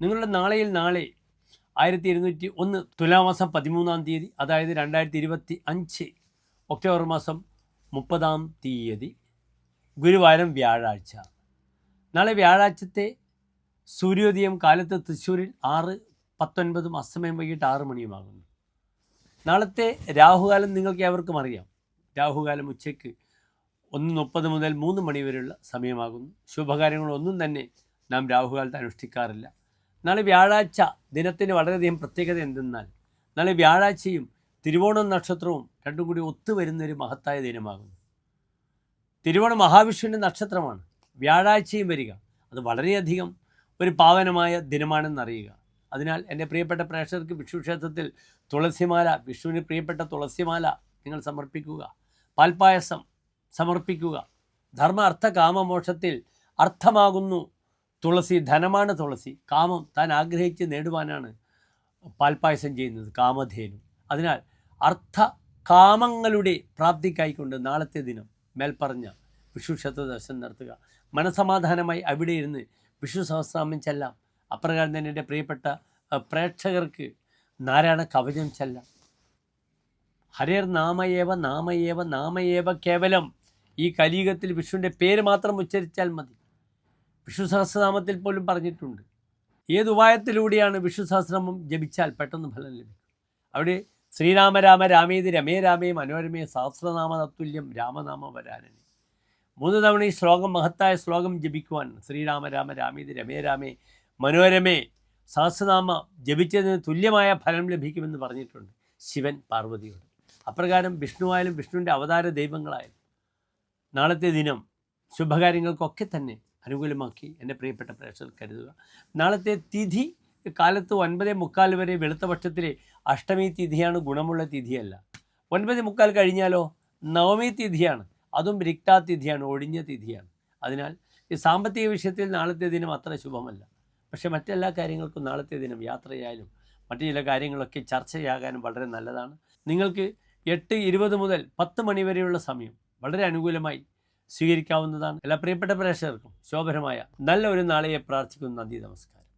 നിങ്ങളുടെ നാളെയിൽ നാളെ ആയിരത്തി ഇരുന്നൂറ്റി ഒന്ന് തുലാമാസം പതിമൂന്നാം തീയതി അതായത് രണ്ടായിരത്തി ഇരുപത്തി അഞ്ച് ഒക്ടോബർ മാസം മുപ്പതാം തീയതി ഗുരുവാരം വ്യാഴാഴ്ച. നാളെ വ്യാഴാഴ്ചത്തെ സൂര്യോദയം കാലത്ത് തൃശ്ശൂരിൽ ആറ് പത്തൊൻപതും അസമയം വൈകിട്ട് ആറ് മണിയുമാകുന്നു. നാളത്തെ രാഹുകാലം നിങ്ങൾക്ക് ഏവർക്കും അറിയാം. രാഹുകാലം ഉച്ചയ്ക്ക് ഒന്ന് മുപ്പത് മുതൽ മൂന്ന് മണി വരെയുള്ള സമയമാകുന്നു. ശുഭകാര്യങ്ങളൊന്നും തന്നെ നാം രാഹുകാലത്ത് അനുഷ്ഠിക്കാറില്ല. നാളെ വ്യാഴാഴ്ച ദിനത്തിന് വളരെയധികം പ്രത്യേകത എന്തെന്നാൽ നാളെ വ്യാഴാഴ്ചയും തിരുവോണം നക്ഷത്രവും രണ്ടും കൂടി ഒത്തുവരുന്ന ഒരു മഹത്തായ ദിനമാകുന്നു. തിരുവോണം മഹാവിഷ്ണുവിന്റെ നക്ഷത്രമാണ്. വ്യാഴാഴ്ചയും വരിക. അത് വളരെയധികം ഒരു പാവനമായ ദിനമാണെന്നറിയുക. അതിനാൽ എന്റെ പ്രിയപ്പെട്ട പ്രേക്ഷകർക്ക് വിഷ്ണു ക്ഷേത്രത്തിൽ തുളസിമാല വിഷ്ണുവിന് പ്രിയപ്പെട്ട തുളസിമാല നിങ്ങൾ സമർപ്പിക്കുക. പാൽപ്പായസം സമർപ്പിക്കുക. ധർമ്മ അർത്ഥ കാമമോക്ഷത്തിൽ അർത്ഥമാകുന്നു തുളസി ധനമാണ് തുളസി. കാമം താൻ ആഗ്രഹിച്ച് നേടുവാനാണ് പാൽപ്പായസം ചെയ്യുന്നത് കാമധേനു. അതിനാൽ അർത്ഥ കാമങ്ങളുടെ പ്രാപ്തിക്കായിക്കൊണ്ട് നാളത്തെ ദിനം മേൽപ്പറഞ്ഞ വിഷു ക്ഷേത്ര ദർശനം നടത്തുക. മനസമാധാനമായി അവിടെ ഇരുന്ന് വിഷു സഹസ്രാമം ചെല്ലാം. അപ്രകാരം തന്നെ എന്റെ പ്രിയപ്പെട്ട പ്രേക്ഷകർക്ക് നാരായണ കവചം ചെല്ലാം. ഹരേർ നാമയേവ നാമയേവ നാമയേവ കേവലം. ഈ കലിയുഗത്തിൽ വിഷുവിന്റെ പേര് മാത്രം ഉച്ചരിച്ചാൽ മതി. വിഷു സഹസ്രനാമത്തിൽ പോലും പറഞ്ഞിട്ടുണ്ട്. ഏത് ഉപായത്തിലൂടെയാണ് വിഷു സഹസ്രനാമം ജപിച്ചാൽ പെട്ടെന്ന് ഫലം ലഭിക്കും? അവിടെ ശ്രീരാമ രാമ രാമേതി രമേ രാമേ മനോരമേ സഹസ്രനാമ തത്തുല്യം രാമനാമ വരാനനെ. മൂന്ന് തവണ ഈ ശ്ലോകം മഹത്തായ ശ്ലോകം ജപിക്കുവാൻ ശ്രീരാമ രാമ രാമേതി രമേ രാമേ മനോരമേ സഹസ്രനാമ ജപിച്ചതിന് തുല്യമായ ഫലം ലഭിക്കുമെന്ന് പറഞ്ഞിട്ടുണ്ട് ശിവൻ പാർവതിയോട്. അപ്രകാരം വിഷ്ണുവായാലും വിഷ്ണുവിന്റെ അവതാര ദൈവങ്ങളായാലും നാളത്തെ ദിനം ശുഭകാര്യങ്ങൾക്കൊക്കെ തന്നെ അനുകൂലമാക്കി എന്റെ പ്രിയപ്പെട്ട പ്രേക്ഷകർ കരുതുക. നാളത്തെ തിഥി കാലത്ത് ഒൻപതേ മുക്കാൽ വരെ വെളുത്ത പക്ഷത്തിലെ അഷ്ടമി തിഥിയാണ് ഗുണമുള്ള തിഥിയല്ല. ഒൻപത് മുക്കാൽ കഴിഞ്ഞാലോ നവമി തിഥിയാണ് അതും രിക്താതിഥിയാണ് ഒഴിഞ്ഞ തിഥിയാണ്. അതിനാൽ ഈ സാമ്പത്തിക വിഷയത്തിൽ നാളത്തെ ദിനം അത്ര ശുഭമല്ല. പക്ഷേ മറ്റെല്ലാ കാര്യങ്ങൾക്കും നാളത്തെ ദിനം യാത്രയായാലും മറ്റു ചില കാര്യങ്ങളൊക്കെ ചർച്ചയാകാനും വളരെ നല്ലതാണ്. നിങ്ങൾക്ക് എട്ട് ഇരുപത് മുതൽ പത്ത് മണിവരെയുള്ള സമയം വളരെ അനുകൂലമായി സ്വീകരിക്കാവുന്നതാണ്. എല്ലാ പ്രിയപ്പെട്ട പ്രേക്ഷകർക്കും ശോഭനമായ നല്ല ഒരു നാളെയെ പ്രാർത്ഥിക്കുന്നു. നന്ദി നമസ്കാരം.